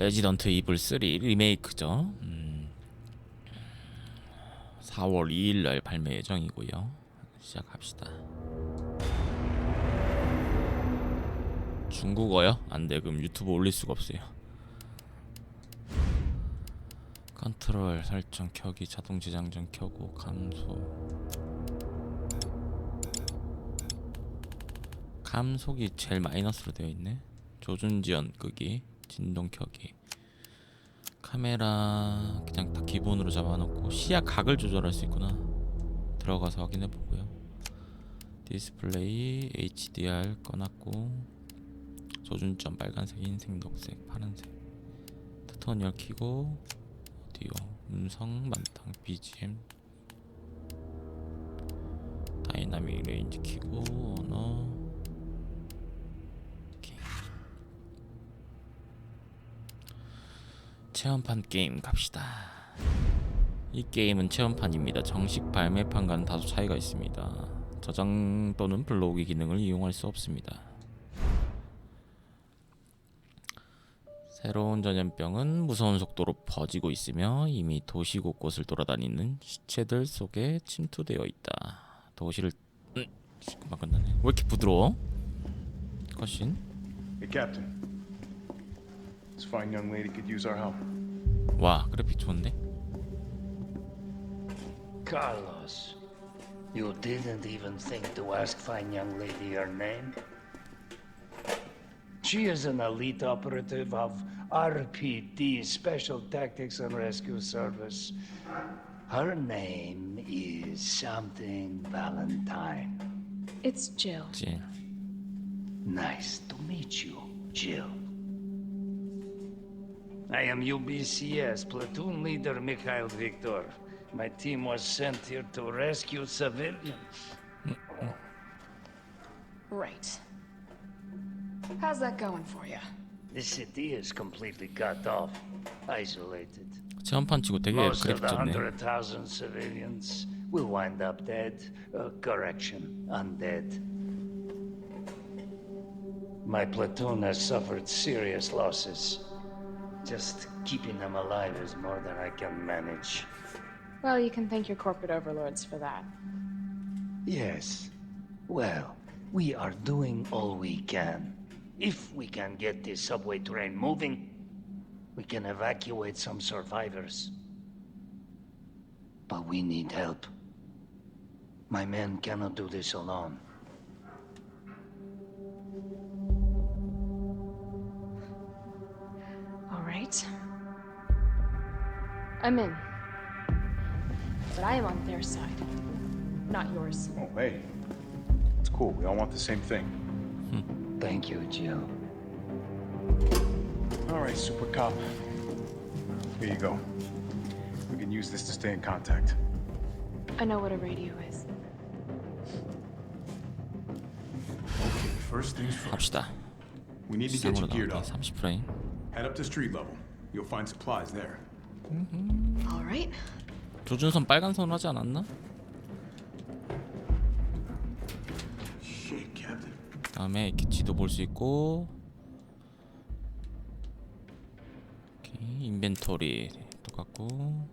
레지던트 이블 3 리메이크죠. 음, 4월 2일 날 발매 예정이고요. 시작합시다. 중국어요? 안 돼 그럼 유튜브 올릴 수가 없어요. 컨트롤 설정 켜기 자동 재장전 켜고 감소 감속이 제일 마이너스로 되어 있네. 조준 지연 끄기, 진동 켜기. 카메라 그냥 다 기본으로 잡아놓고 시야 각을 조절할 수 있구나. 들어가서 확인해 보고요. 디스플레이 HDR 꺼놨고 조준점 빨간색, 흰색, 녹색, 파란색. 터널 켜고 오디오, 음성, 만땅, BGM, 다이나믹 레인지 켜고 언어. 오케이. 체험판 게임 갑시다. 이 게임은 체험판입니다. 정식 발매판과는 다소 차이가 있습니다. 저장 또는 블로그 기능을 이용할 수 없습니다. 새로운 전염병은 무서운 속도로 퍼지고 있으며 이미 도시 곳곳을 돌아다니는 시체들 속에 침투되어 있다. 도시를 음, 금방 끝나네. 왜 이렇게 부드러워? 컷신. Hey. This fine young lady could use our help. 와 그래픽 좋은데? Carlos, you didn't even think to ask fine young lady her name? She is an elite operative of RPD, Special Tactics and Rescue Service. Her name is something Valentine. It's Jill. 지. Nice to meet you, Jill. I am UBCS platoon leader Mikhail Viktor. My team was sent here to rescue civilians. Right. How's that going for you? The city is completely cut off, isolated. 체험판 치고 되게 Most of 그래픽 the 좋네. hundred thousand civilians will wind up dead. Uh, correction, undead. My platoon has suffered serious losses. Just keeping them alive is more than I can manage. Well, you can thank your corporate overlords for that. Yes. Well, we are doing all we can. If we can get this subway train moving, we can evacuate some survivors. But we need help. My men cannot do this alone. right. I'm in. But I am on their side, not yours. Oh, hey. It's cool. We all want the same thing. Thank you, Jill. All right, Super Cop. Here you go. We can use this to stay in contact. I know what a radio is. First things first. 갑시다. We need to get 시장으로 you geared 나오기 up. 30프레임. Head up to street level. You'll find supplies there. All right. 조준선 빨간 선 하지 않았나? Shit, Captain. 다음에 이렇게 지도 볼 수 있고 오케이, 인벤토리 똑같고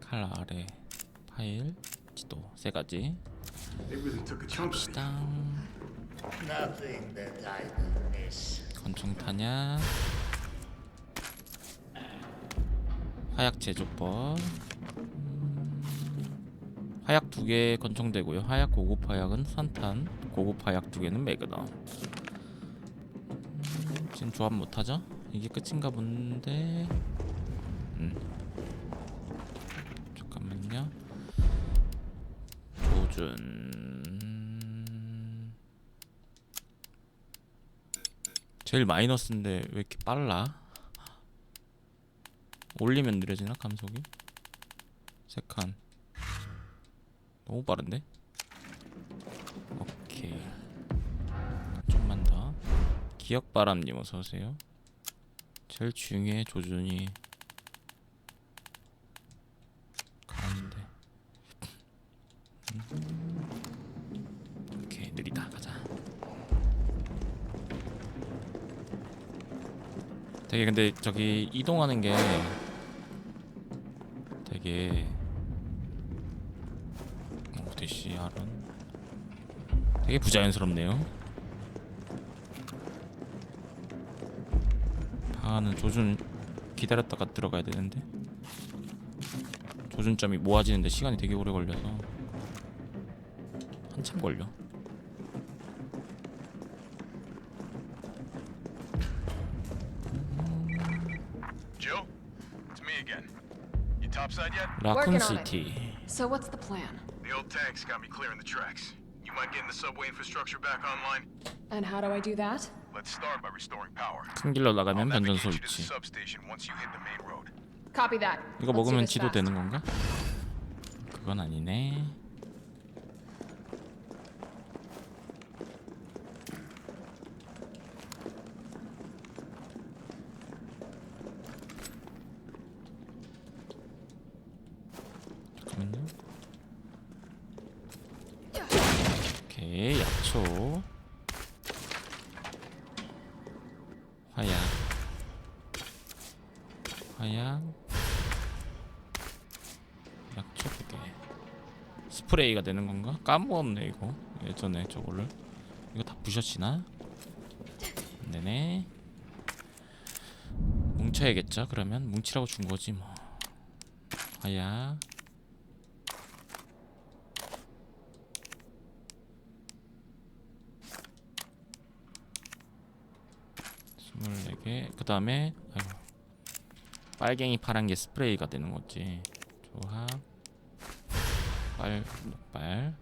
칼 아래 파일 지도 세 가지 They really took a chunk of it. 시당 Nothing that I will miss. 권총 탄약 화약 제조법 음, 화약 두개 권총되고요 화약 고급 화약은 산탄 고급 화약 두 개는 매그넘 음, 지금 조합 못하죠? 이게 끝인가 본데 음. 잠깐만요 조준 제일 마이너스인데 왜 이렇게 빨라? 올리면 느려지나 감속이? 세 칸. 너무 빠른데? 오케이. 좀만 더. 기억바람님 어서오세요. 제일 중요해 조준이. 가는데. 음. 오케이 느리다. 가자. 되게 근데 저기 이동하는 게 되게 오디시 아론 되게 부자연스럽네요. 방안은 조준 기다렸다가 들어가야 되는데 조준점이 모아지는데 시간이 되게 오래 걸려서 한참 걸려. You topside yet? 라쿤. 시티. So what's the plan? The old tanks got me clearing the tracks. You mind getting the subway infrastructure back online? And how do I do that? Let's start by restoring power. 큰 길로 나가면 I'll 변전소 navigate you to the 위치. substation once you hit the main road. Copy that. 이거 Let's do 먹으면 this 지도 fast. 되는 건가? 그건 아니네. 잠깐만요. 약초. 화약. 화약. 약초 두개 스프레이가 되는 건가? 까먹었네 이거 예전에 저거를 이거 다 부셔지나? 안되네 뭉쳐야겠죠 그러면 뭉치라고 준 거지 뭐 아야 스물네 개그 다음에 빨갱이 파란 게 스프레이가 되는 거지. 조합 빨 녹발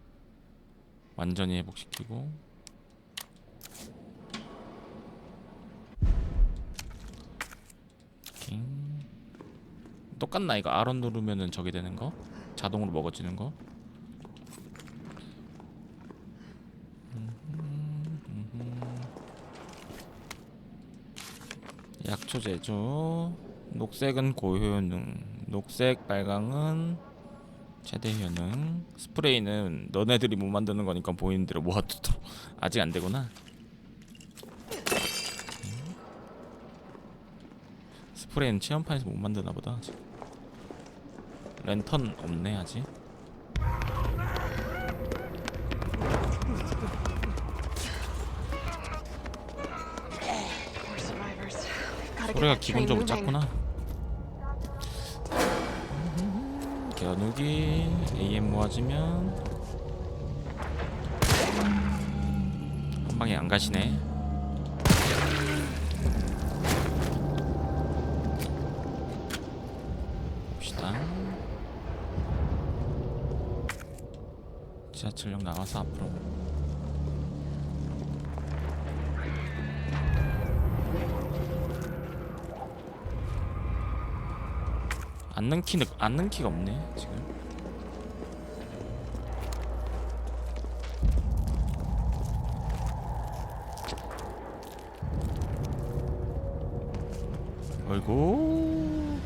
완전히 회복시키고. 킹. 똑같나 이거? R1 누르면은 저게 되는 거? 자동으로 먹어지는 거 약초 제조. 녹색은 고효능 녹색 빨강은 최대 효능. 스프레이는 너네들이 못 만드는 거니까 보이는 대로 모아두도록. 아직 안 되구나. 스프레이는 체험판에서 못 만드나 보다. 아직. 랜턴 없네 아직 소리가 기본적으로 moving. 작구나. 겨누기 AM 모아지면. 한 방에 안 가시네. 봅시다. 지하철역 나가서 앞으로 앉는 키는 앉는 키가 없네 지금. 어이구.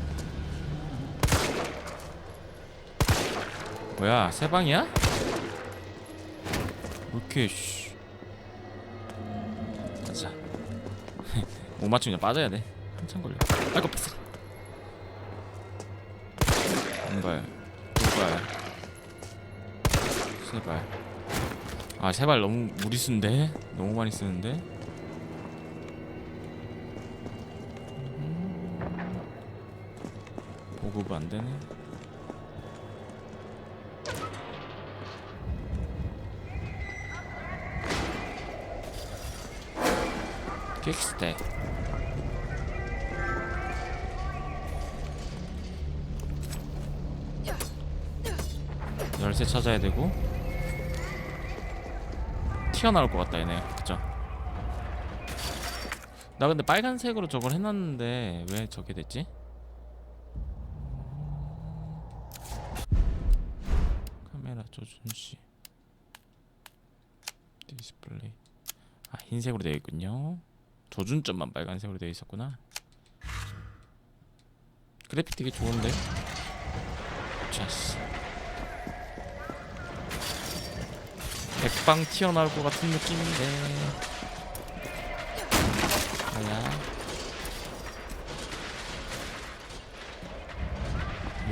뭐야 세 방이야? 왜 이렇게 씨. 가자. 못 맞추면 빠져야 돼. 한참 걸려. 아이고 빡세. 한발 두발 세발. 아 세 발 너무 무리수인데? 너무 많이 쓰는데? 음. 보급 안 되네. 킥스택 열쇠 찾아야 되고. 튀어나올 것 같다 얘네. 그죠? 나 근데 빨간색으로 저걸 해놨는데 왜 저게 됐지? 카메라 조준시 디스플레이. 아 흰색으로 되어 있군요. 조준점만 빨간색으로 되어 있었구나. 그래픽 되게 좋은데? 자스 백방 튀어나올 것 같은 느낌인데 아야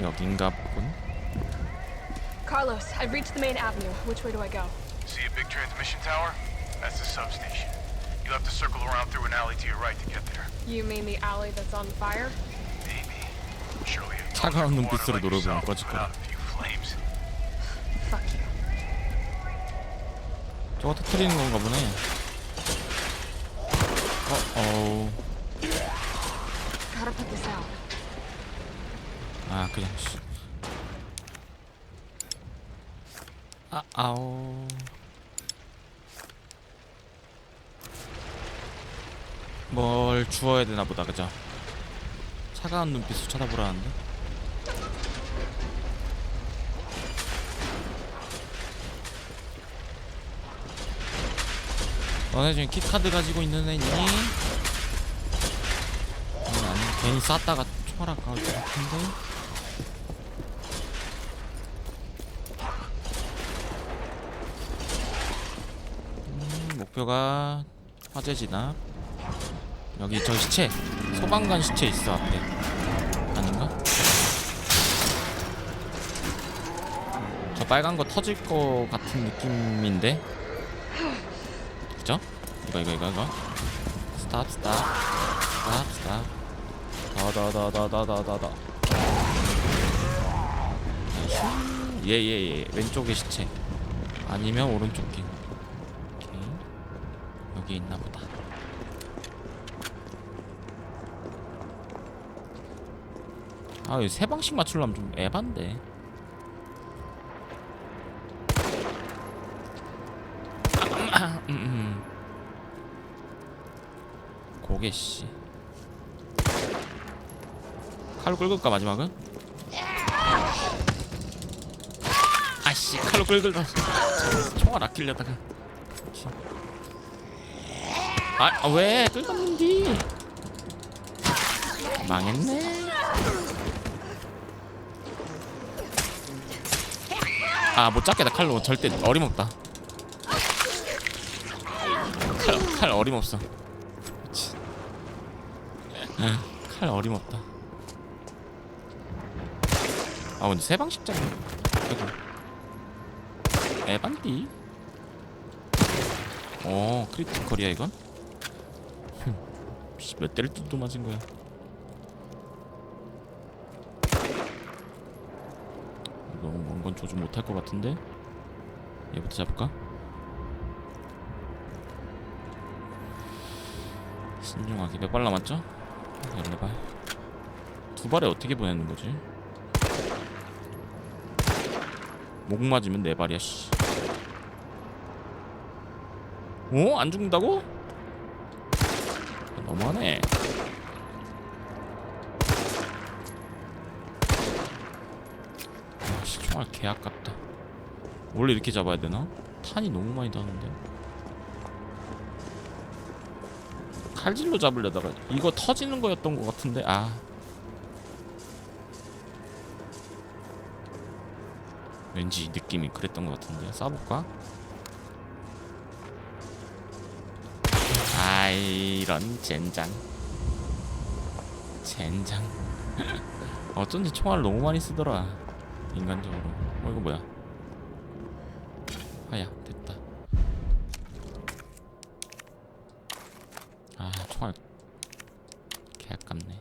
여긴가 보군 Carlos, I've reached the main avenue. Which way do I go? See a big transmission tower? That's the substation. You'll have to circle around through an alley to your right to get there. You mean the alley that's on fire? Maybe. Surely. 차가운 눈빛으로 노력을 안 꺼질 거야. 저거 터트리는 건가 보네. 어, 어우. 아, 그냥 씨. 아, 아오. 뭘 주워야 되나 보다, 그죠? 차가운 눈빛으로 쳐다보라는데. 너네 중에 키카드 가지고 있는 애 있니? 아니, 아니 괜히 쐈다가 총알 아까울 것 같은데. 음, 목표가 화재 진압. 여기 저 시체 소방관 시체 있어 앞에. 아닌가? 저 빨간 거 터질 거 같은 느낌인데. 이거 이거 이거 이거. 스탑 스탑 스탑 스탑. 더더더더더더더. 예예예 왼쪽에 시체. 아니면 오른쪽 길. 오케이. 여기 있나 보다. 아, 이거 세 방씩 맞추려면 좀 에반데. 아, 음, 음. 고개 씨. 칼로 긁을까 마지막은? 아씨 칼로 긁을까. 총알 아끼려다가. 아, 아, 왜 긁었는디? 망했네. 아, 못 잡겠다 칼로 절대 어림없다. 칼, 칼 어림없어. 미친. 칼 어림없다. 아 근데 세. 아이고. 에반디. 어 크리티컬이야 이건? 몇 대를 뚜뚜 맞은 거야? 너무 먼건 조준 못할 것 같은데? 얘부터 잡을까? 신중하게 몇 발 남았죠? 열네 발. 두 발에 어떻게 보내는 거지? 목 맞으면 네 발이야 씨. 어? 안 죽는다고? 너무하네. 아씨 총알 개 아깝다. 원래 이렇게 잡아야 되나? 탄이 너무 많이 나는데. 칼질로 잡으려다가 이거 터지는 거였던 것 같은데 아. 왠지 느낌이 그랬던 것 같은데 쏴볼까? 아 이런 젠장. 젠장. 어쩐지 총알을 너무 많이 쓰더라 인간적으로. 어 이거 뭐야 됐다 아 총알 개 아깝네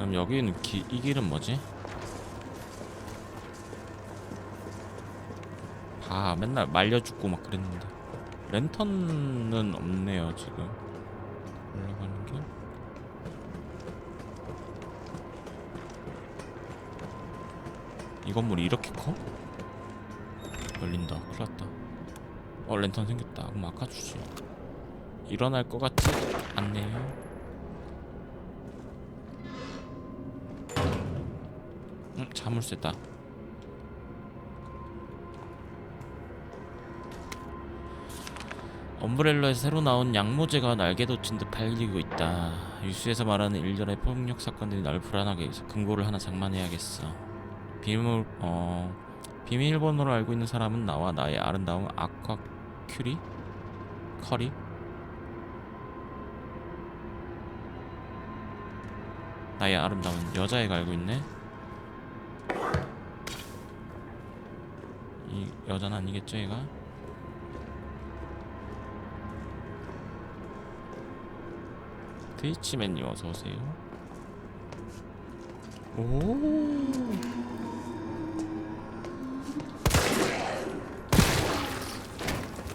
그럼 여기는 기, 이 길은 뭐지? 아 맨날 말려 죽고 막 그랬는데. 랜턴은 없네요 지금. 올라가는 길? 이 건물이 이렇게 커? 열린다. 큰일났다. 어 랜턴 생겼다. 그럼 아까 주지. 일어날 것 같지 않네요 참을 수 있다 엄브렐러에 새로 나온 양모제가 날개 돋친 듯 팔리고 있다 뉴스에서 말하는 일련의 폭력 사건들이 날 불안하게 해서 금고를 하나 장만해야겠어 비밀, 어, 비밀번호로 알고 있는 사람은 나와 나의 아름다운 아쿠아 큐리? 커리? 나의 아름다운 여자애가 알고 있네 이 여자는 아니겠죠, 얘가? 트위치맨님 어서 오세요. 오.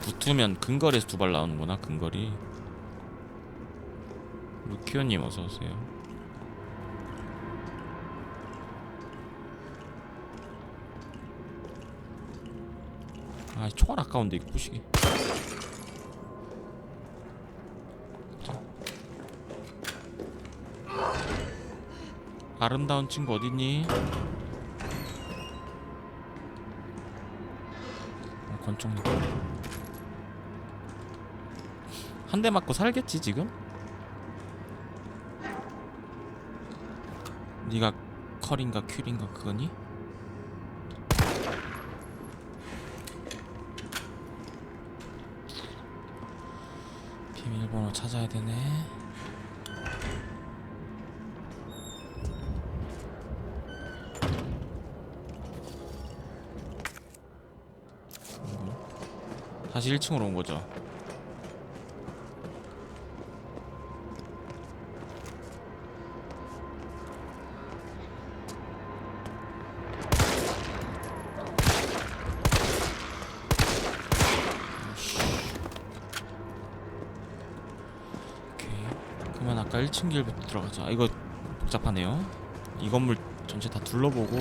붙으면 근거리에서 두 발 나오는구나 근거리. 루키오님 어서 오세요. 아 총알 아까운데 이거 부시게. 자. 아름다운 친구 어딨니? 어, 권총님. 한 대 맞고 살겠지 지금? 네가 컬인가 큐인가 그거니? 비밀번호 찾아야 되네. 음. 다시 1층으로 온 거죠. 오케이. 아까 1층 길부터 들어가자. 아, 이거 복잡하네요. 이 건물 전체 다 둘러보고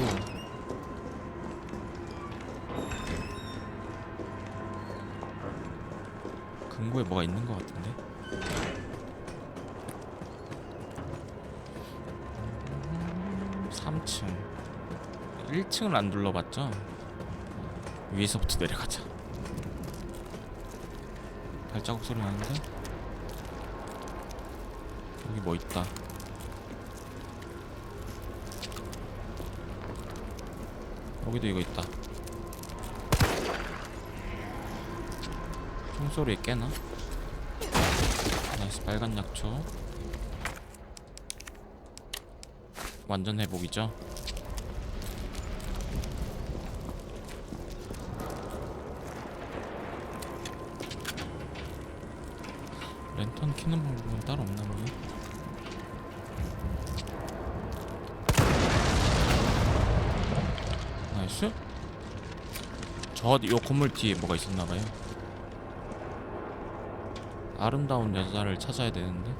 금고에 뭐가 있는 것 같은데. 음, 3층. 1층을 안 둘러봤죠? 위에서부터 내려가자. 발자국 소리 나는데? 여기 뭐 있다. 여기도 이거 있다. 총소리에 깨나? 나이스 빨간 약초. 완전 회복이죠. 랜턴 켜는 방법은 따로 없나 보네. 나이스. 저요 건물 뒤에 뭐가 있었나 봐요. 아름다운 여자를 찾아야 되는데.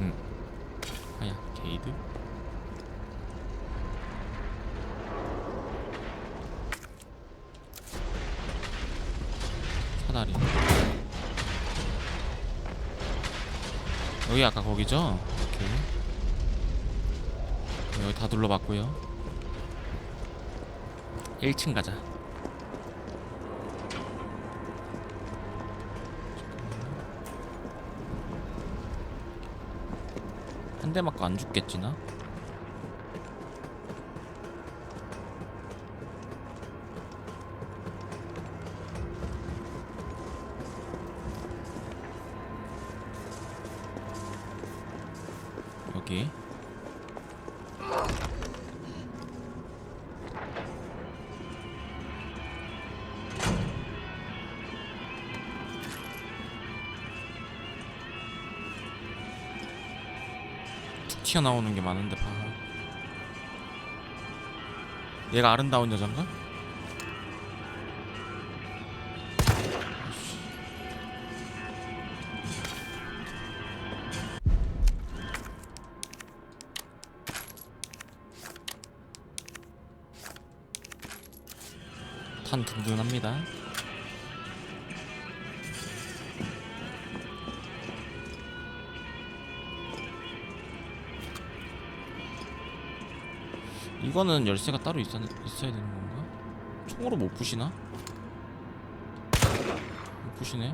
응. 하야 게이드. 사다리. 여기 아까 거기죠? 1층 가자. 한 대 맞고 안 죽겠지 나? 튀어나오는 게 많은데 봐 얘가 아름다운 여잔가? 탄 든든합니다 이거는 열쇠가 따로 있어, 있어야 되는 건가? 총으로 못 부시나? 못 부시네.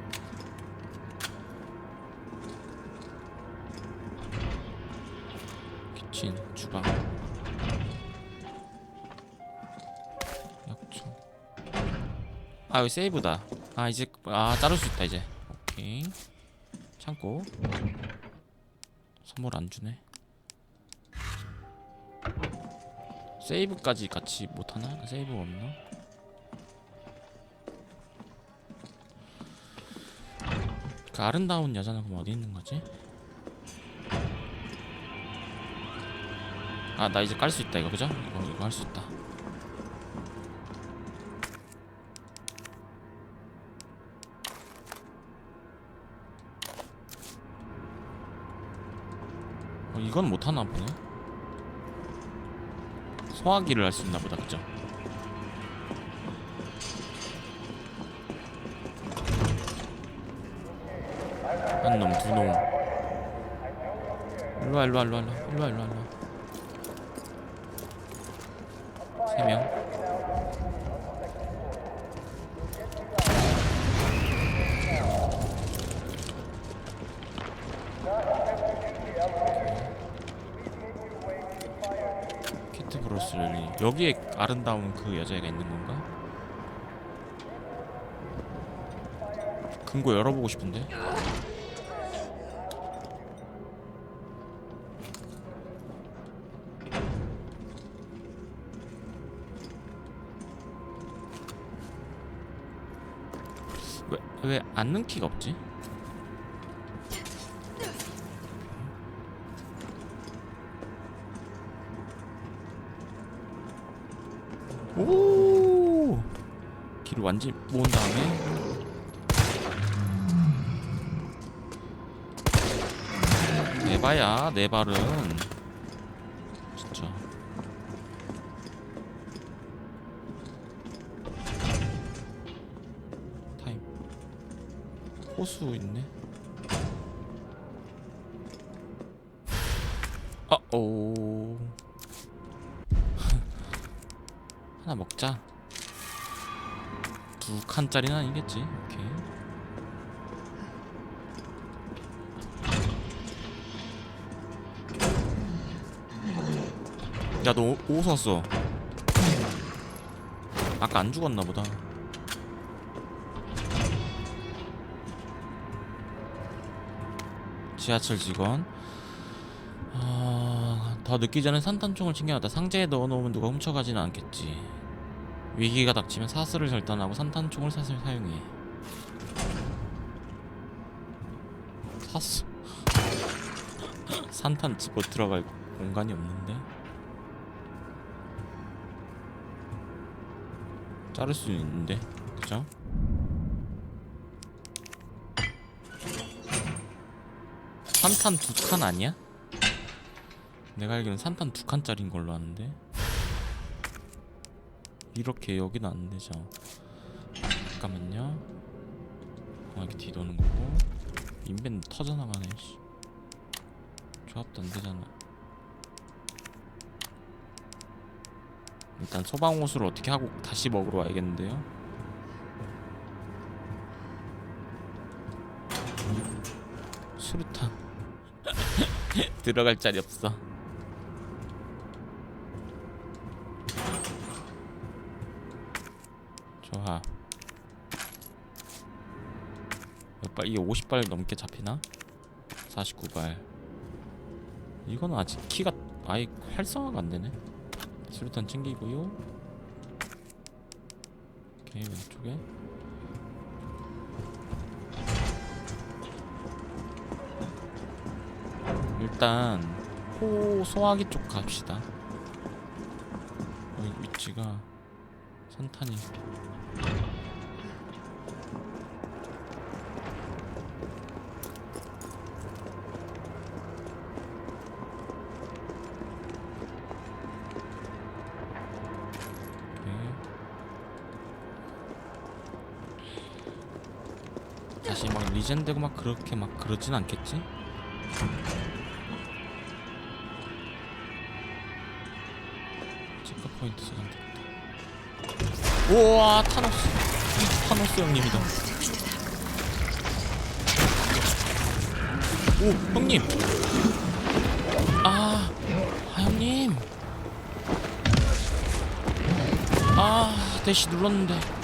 키친, 주방. 약초. 아 여기 세이브다. 아 이제 아 자를 수 있다 이제. 오케이. 창고. 선물 안 주네. 세이브까지 같이 못 하나? 세이브 없나? 그 아름다운 여자는 그럼 어디 있는 거지? 아 나 이제 깔 수 있다 이거 그죠? 이거 이거 할 수 있다. 어, 이건 못 하나 보네. 소화기를 할 수 있나 보다 그죠? 한 놈, 두 놈. 일로와, 일로와, 일로와, 일로와, 일로와, 일로와, 일로와. 세 명. 키트 브로스 랠리. 여기에 아름다운 그 여자애가 있는 건가? 금고 열어보고 싶은데. 왜왜 앉는 키가 없지? 오! 길을 완전 모은 다음에. 내봐야 내 발은. 진짜. 타임. 호수 있네. 아오 하나 먹자. 두 칸짜리는 아니겠지? 오케이. 야너 오 샀어. 아까 안 죽었나 보다. 지하철 직원. 아, 더 늦기 전에 산탄총을 챙겨놨다. 상자에 넣어놓으면 누가 훔쳐가지는 않겠지 위기가 닥치면 사슬을 절단하고 산탄총을 사슬 사용해. 사슬. 산탄 집어 들어갈 공간이 없는데? 자를 수 있는데? 그죠? 산탄 두 칸 아니야? 내가 알기로는 산탄 두 칸짜리인 걸로 아는데 이렇게 여기는 안 되죠. 잠깐만요. 어 이렇게 뒤도는 거고. 인벤 터져나가네 씨. 조합도 안 되잖아. 일단 소방호수를 어떻게 하고 다시 먹으러 와야겠는데요? 수류탄. 들어갈 자리 없어 100발 이게 50발 넘게 잡히나? 49발. 이건 아직 키가 아예 활성화가 안되네. 수류탄 챙기고요. 오케이 왼쪽에. 일단 호 소화기 쪽 갑시다. 여기 위치가 선탄이. 리젠되고 막 그렇게 막 그러진 않겠지? 체크 포인트 저장됐다. 우와 타노스 타노스 형님이다. 오 형님. 아, 아 형님. 아 대시 눌렀는데.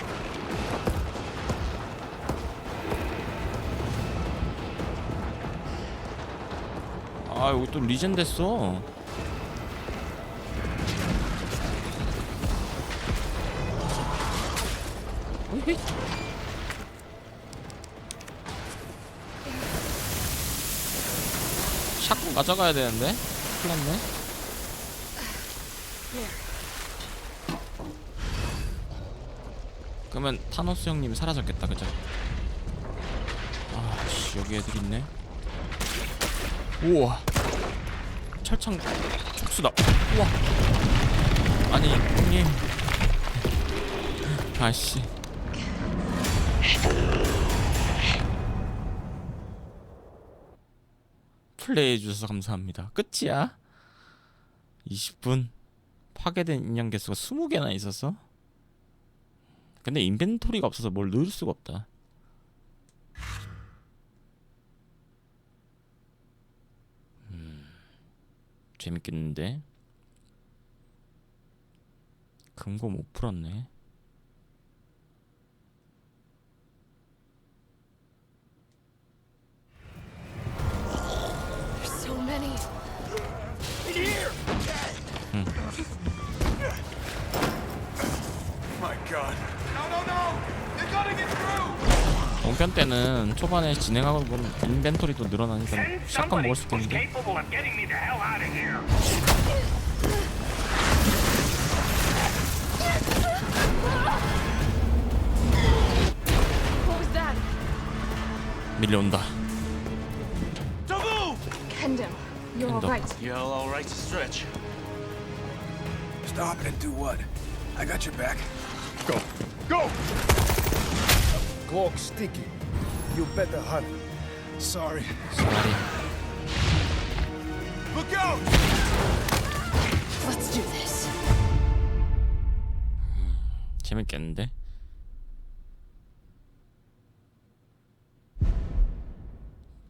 아 여기 또 리젠 됐어. 샷건 가져가야 되는데? 큰일 났네. 그러면 타노스 형님이 사라졌겠다 그죠? 아씨 여기 애들 있네. 우와 철창 촉수다. 우와. 아니 형님. 아씨. 플레이해 주셔서 감사합니다. 끝이야? 20분? 파괴된 인형 개수가 20개나 있었어 근데 인벤토리가 없어서 뭘 넣을 수가 없다 재밌겠는데 금고 못 풀었네 There's so many. My God. No, no, no! 동편 때는 초반에 진행하고 보면 인벤토리도 늘어나니까 샷건 먹을 수 있겠는데? 밀려온다 Kendall, you're all Kendall. right. You're all right to stretch. Stop and do what? I got your back. Go. Go! Cloak sticky. You better hurry. Sorry. 쏘리 Look out! Let's do this. 재밌겠는데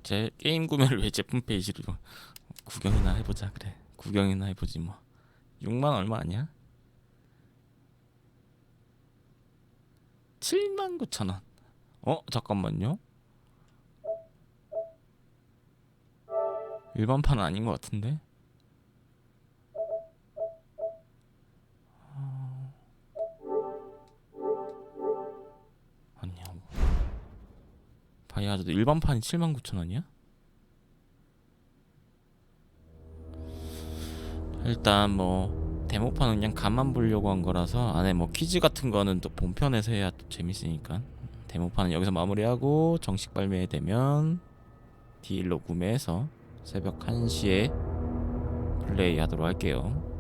제 게임 구매를 왜 제품 페이지로 구경이나 해보자 그래 구경이나 해보지 뭐 6만 얼마 아니야? 7만 9천 원 어? 잠깐만요 일반판은 아닌 것 같은데 아니냐고 바이하자드 일반판이 79,000원이야? 일단 뭐 데모판은 그냥 간만 보려고 한 거라서 안에 뭐 퀴즈 같은 거는 또 본편에서 해야 또 재밌으니까 데모판은 여기서 마무리하고 정식 발매되면 딜로 구매해서 새벽 1시에 플레이 하도록 할게요